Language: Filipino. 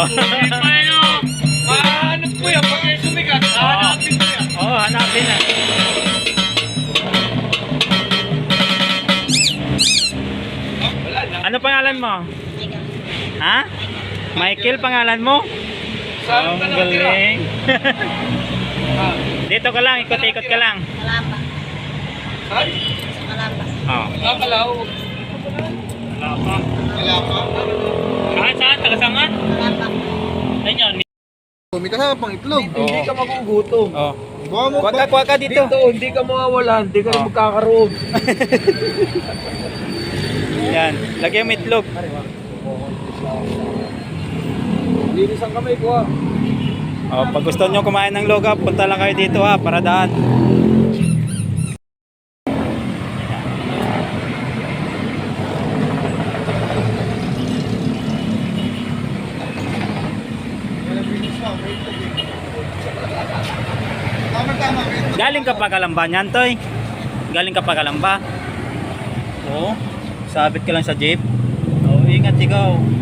Oh. Mahanap ko yan. Pag sumigat, hahanapin ko yan. Oo, oh, hanapin na. Wala. Ano pangalan mo? Ha? Michael pangalan mo? Saan ka galing. Ah, Dito ka lang, ikot-ikot ka lang. Kalamba. Saan? Sa Kalamba. Oh. Ah, Kalaw. Wala pa. Wala pa. Saan, saan? Tagasangan? May kasama pang itlog. Hindi ka magugutom. Oh. Buha mo Kuha ka, kuha ka dito. Dito, hindi ka mawawalan. Hindi ka Oh. magkakaroon. Yan, lagyan mo itlog. Linis ang kamay ko ah. Oh, pag gusto nyo kumain ng loga, punta lang kayo dito ha, para daan. Tama tama. may itlog. Galing ka pa Kalamba niyan, Toy? Galing ka pa Kalamba? Oo. Sabit ka lang sa jeep? Oo, ingat ikaw.